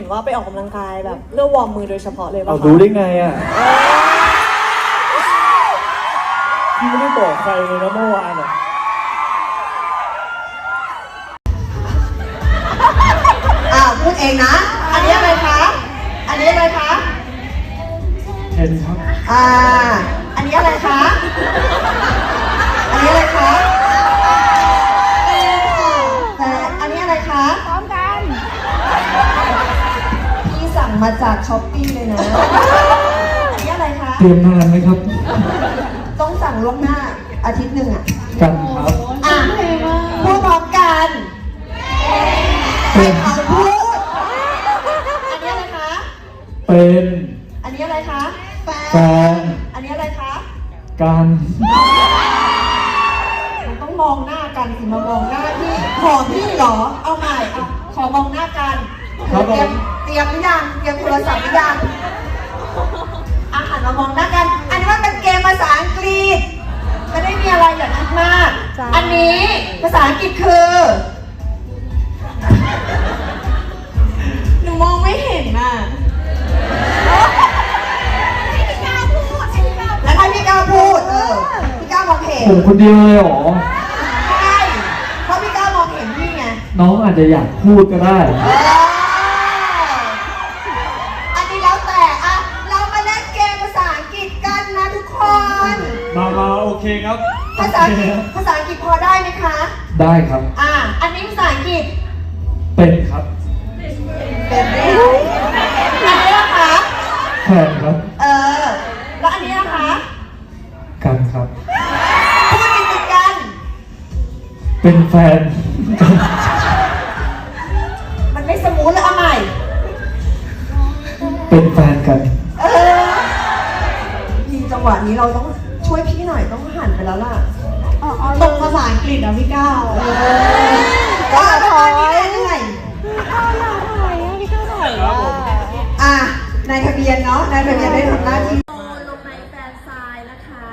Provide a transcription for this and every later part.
ห็นว่าไปออกกำลังกายแบบเพื่อวอร์มมือโดยเฉพาะเลยเอาป่ะรู้คะได้ไงอะพี่ไม่ได้บอกใครเลยนะเมื่อวานอะอ่าพูดเองนะ อันนี้อะไรคะ อันนี้อะไรคะ เห็นครับอ่า อันนี้อะไรคะ อันนี้อะไรคะแต่อันนี้อะไรคะ พร้อมกันพี่สั่ งมาจากช้อปปี้เลยนะ อันนี้อะไรคะ เตรียมนานไหมครับ ต้องสั่งล่วงหน้าอาทิตย์หนึ่งอะ กันครับอะพูดพร้อมกันใครเอาพูด อันนี้อะไรคะ เป็นอันนี้อะไรคะแฟนอันนี้อะไรคะ กันมันต้องมองหน้ากันสิมามองหน้าพี่ ขอพี่เหรอ เอาใหม่อะขอมองหน้ากันครับผเตรียมมเต รียมหรือยังเตรียมโทรศัพท์หรือยังอาหันมามองหน้ากัน อันนี้มันเป็นเกมภาษาอังกฤษไม่ได้มีอะไรอย่าคิดมาก อันนี้ภาษาอังกฤษคือ หนูมองไม่เห็นน่ะแล้วให้พี่ก้าวพูดเออพี่ก้าวมองเห็นผมคนเดียวเลยเหรอ ใช่เพราะพี่ก้าวมองเห็นพี่ไง น้องอาจจะอยากพูดก็ได้ เอออันนี้แล้วแต่อะเรามาเล่นเกมภาษาอังกฤษกันนะทุกคน มามาโอเคครับ ภาษาอังกฤษภาษาอังกฤษพอได้ไหมคะ ได้ครับ อะอันนี้ภาษาอังกฤษเป็นครับเป็นไหมอันนี้นะคะ แฟนครับเออ แล้วอันนี้นะคะ กันครับ พูดติดติดๆกัน เป็นแฟนกันมันไม่สมูทเลยเอาใหม่ เป็นแฟนกัน เออพี่จังหวะนี้เราต้องช่วยพี่หน่อยต้องหันไปแล้วล่ะ ตรงภาษาอังกฤษอะพี่ก้าวเออก็ถอยเหนื่อยพี่ก้าวถอยอะอะนายทะเบียนเนาะนายทะเบียนได้ทำหน้าที่ลงในแฟนซายนะคะ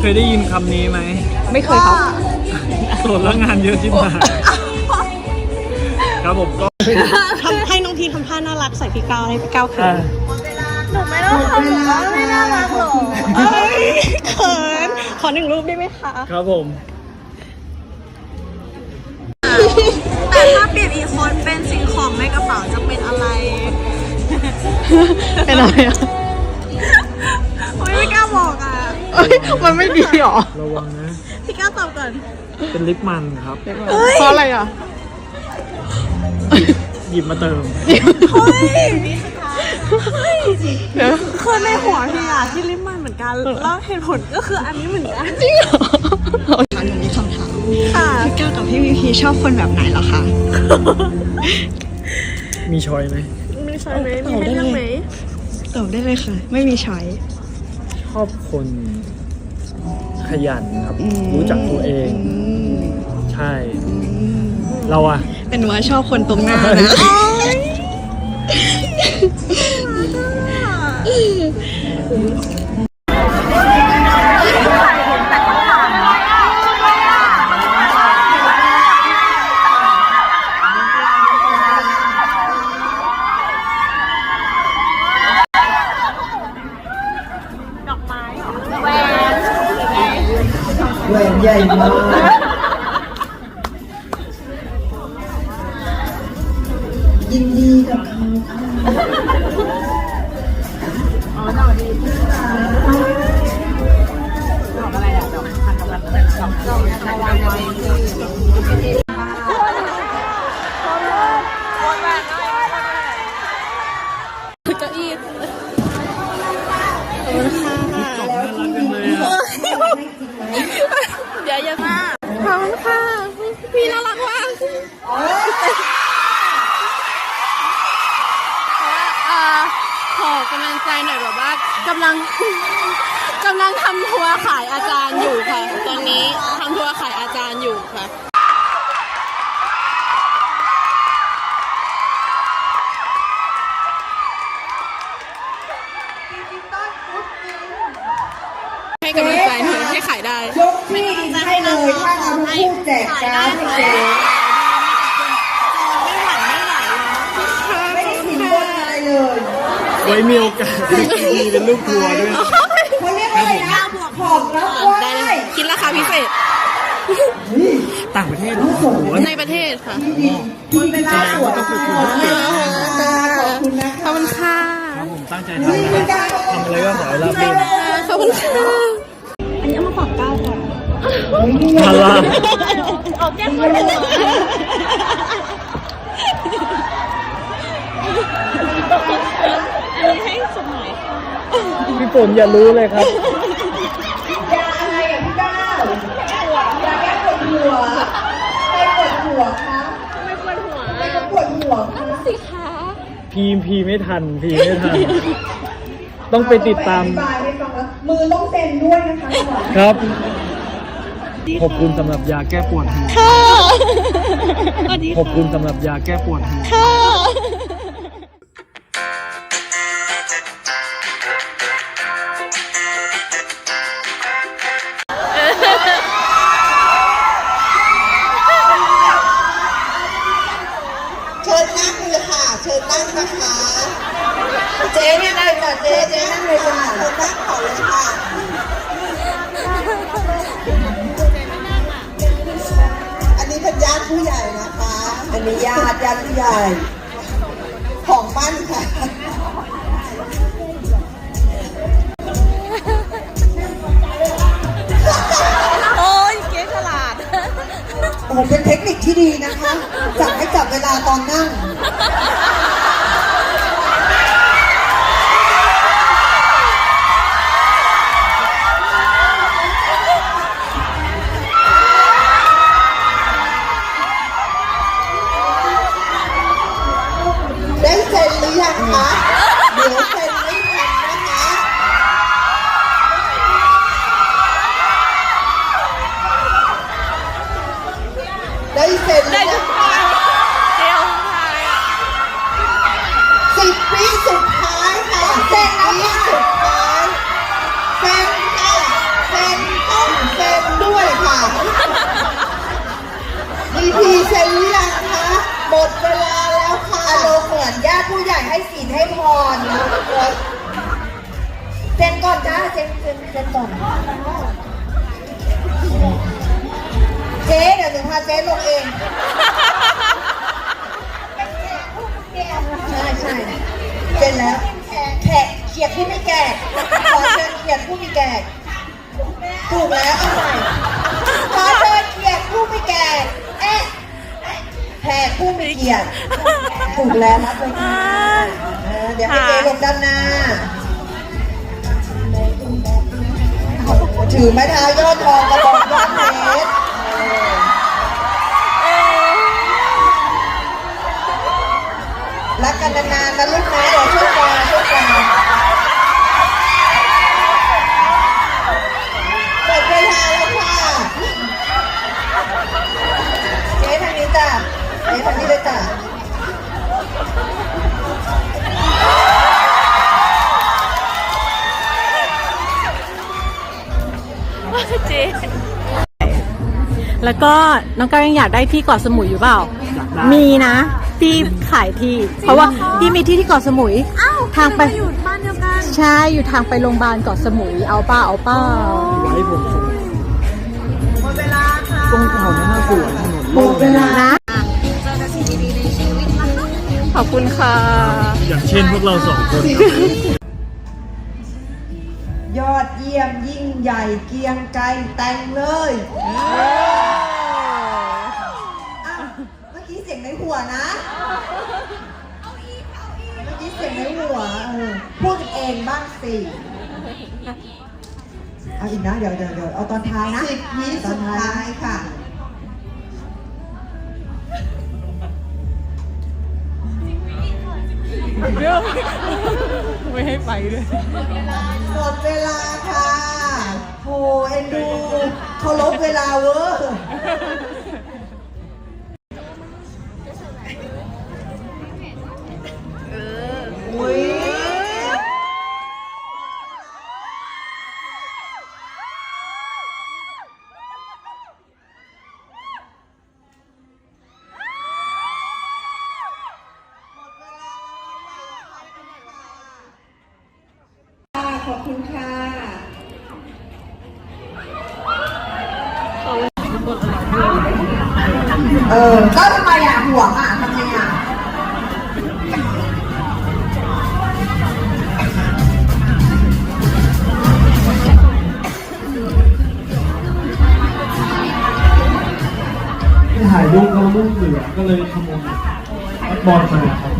เคยได้ยินคำนี้ไหม ไม่เคยครับโสดแล้วงานเยอะที่มาครับผมก็ทำให้น้องพีทำท่าน่ารักใส่พี่ก้าวให้พี่ก้าวเขิอะน หนูไม่ต้องทำหนูว่าไม่น่ารักหรอกเอ้ยเขินขอหนึ่งรูปได้ไหมคะครับผม แต่ถ้าเปลี่ยนอีกคนเป็นสิ่งของในกระเป๋าจะเป็นอะไรเป็นอะไรอะโอ้ยไม่กล้าบอกอะมันไม่ดีหรอระวังนะ พี่ก้าวตอบก่อน เป็นลิปมันครับเพราะอะไรอะหยิบมาเติม เฮ้ย เคือในหัวพี่อะที่ลิปมันเหมือนกันแล้วเหตุผลก็คืออันนี้เหมือนกันจริงเหรอหนูมีคำถามค่ะพี่ก้าวกับพี่วีพีชอบคนแบบไหนเหรอคะมีชอยไหมมีใช่ไหมมีให้เลือกไหมตอบได้เลยค่ะ ไม่มีชอยชอบคนขยันครับ รู้จักตัวเอง ใช่ เราอะเป็นว่าชอบคนตรงหน้านะ แหน่อยแบบว่ากำลังกำลังทำทัวร์ขายอาจารย์อยู่ค่ะ ตอนนี้ทำทัวร์ขายอาจารย์อยู่ค่ะให้กำลังใจเธอให้ขายได้ยกที่ให้เลยถ้าเราทั้งคู่แจกการ์ดเจ๊ ไว้มีโอกาสมีเป็นลูกทัวร์ด้วยเขาเรียกว่าอะไรนะขอบรับไหว้ได้เลยคิดราคาพิเศษ ต่างประเทศโอ้โหในประเทศค่ะมีเวลาสวยขอบคุณนะขอบคุณค่ะครับผมตั้งใจทำนะครับทำอะไรก็ขอให้ราบรื่นขอบคุณค่ะพาราพี่ พี่ฝนอย่ารู้เลยครับ ยาอะไรอะพี่ก้าวยาแก้ปวดหัวใครปวดหัวคะไม่ปวดหัวไม่ปวดหัวคะพีมพีไม่ทันพีไม่ทัน ต้องไปติดตาม อธิบายให้ฟังแล้วมือต้องเซ็นด้วยนะคะ ครับ ขอบคุณสำหรับยาแก้ปวดหัวขอบคุณสำหรับยาแก้ปวดหัว ได้ค่ะเจ๊เจ๊นั่งเลยค่ะเชิญนั่งขอเลยค่ะอันนี้เป็นญาติผู้ใหญ่นะคะ อันนี้ญาติญาติผู้ใหญ่ ของบ้านค่ะโอ้ยเก๋ฉลาดโอ้โหเป็นเทคนิคที่ดีนะคะ จับให้จับเวลาตอนนั่ง เซ็นก่อน เจ๊เดี๋ยวหนูพาเจ๊ลงเองใช่ใช่เสร็จแล้วแขกเขียดผู้มีแก่ขอเชิญเขียดผู้มีแก่ถูกแล้วเอาใหม่ขอเชิญเขียดผู้มีแก่เอ๊ะแขกผู้มีเกียรติถูกแล้วรับเลยค่ะเดี๋ยวให้เจลงด้านหน้า ถือไม้เท้ายอดทองกระบอกยอดเพชรรักกันนานๆนะลูกนะเดี๋ยวช่วยกัน แล้วก็น้องก้าวยังอยากได้ที่เกาะสมุยอยู่เปล่าอยากได้มีนะพี่ขายที่ เพราะว่าพี่มีที่ที่เกาะสมุยทางไปอยู่บ้านเดียวกันใช่อยู่ทางไปโรงพยาบาลเกาะสมุยเอาเป้าเอาเป้าไว้ผมส่งตรงแถวนั้นน่าสวยถนนหมดเวลานะขอบคุณค่ะ อย่างเช่นพวกเราสองคน ยอดเยี่ยมยิ่งใหญ่เกรียงไกรแต่งเลยอ้าวเมื่อกี้เสียงในหัวนะ เมื่อกี้เสียงในหัวเออพูดกันเองบ้างสิ เอาอีกนะเดี๋ยวเดี๋ยวเดี๋ยวเอาตอนท้ายนะสิบวิสุดท้ายค่ะ ไม่ให้ไปด้วย หมดเวลาค่ะโหเอ็นดูเคารพเวลาเวอร์ อบคุณค่ะเออก็ทำไมอะห่วงอะทำไมอะถ่ายรูปแล้วรูปเหลือก็เลยขโมยบอลมาครับ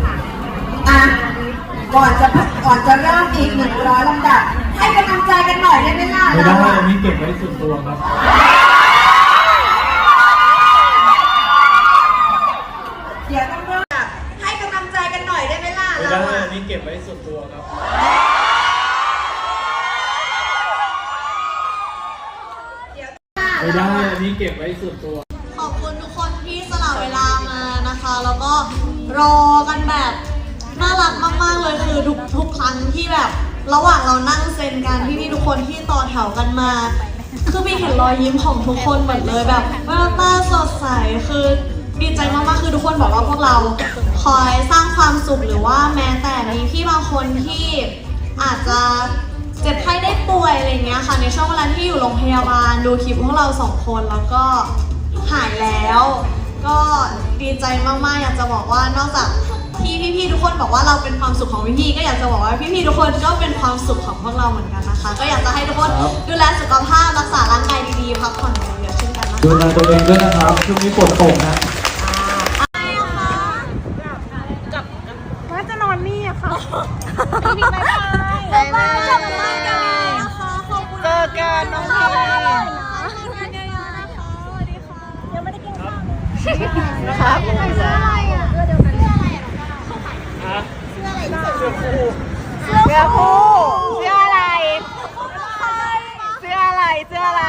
อะ ก่อนจะก่อนจะเริ่มอีกหนึ่งร้อยลำดับ ให้กำลังใจกันหน่อยได้ไหมล่ะไม่เราได้อะอันนี้เก็บไว้ส่วนตัวครับ เดี๋ยวต้องเริ่มอะให้กำลังใจกันหน่อยได้ไหมล่ะไม่เราได้อะอันนี้เก็บไว้ส่วนตัวครับไม่ได้อันนี้เก็บไว้ส่วนตัว ขอบคุณทุกคนที่สละเวลามานะคะ แล้วก็รอกันแบบ น่ารักมากๆเลยคือทุกทุกครั้งที่แบบ ระหว่างเรานั่งเซนกันพี่ๆทุกคนที่ต่อแถวกันมา คือพี่เห็นรอยยิ้มของทุกคนหมดเลยแบบแววตาสดใสคือดีใจมากๆคือทุกคนบอกว่าพวกเราคอยสร้างความสุขหรือว่าแม้แต่มีพี่บางคนที่อาจจะเจ็บไข้ได้ป่วยอะไรเงี้ยค่ะในช่วงเวลาที่อยู่โรงพยาบาลดูคลิปพวกเราสองคนแล้วก็หายแล้ว ก็ดีใจมากๆ อยากจะบอกว่านอกจากที่พี่ๆทุกคนบอกว่าเราเป็นความสุขของพี่ๆก็อยากจะบอกว่าพี่ๆทุกคนก็เป็นความสุขของพวกเราเหมือนกันนะคะ ก็อยากจะให้ทุกคนครับ ดูแลสุขภาพรักษาร่างกายดีๆพักผ่อนเยอะๆเช่นกันนะคะ ดูแลตัวเองด้วยนะครับช่วงนี้ฝนตกนะ ว่าจะนอนนี่อะค่ะพี่บายบา ครับเสื้ออะไรอะเสื้อเดียวกันเสื้ออะไรอะเสื้ออะไรเสื้อคู่เสื้อคู่เสื้ออะไร เสื้ออะไรเสื้ออะไร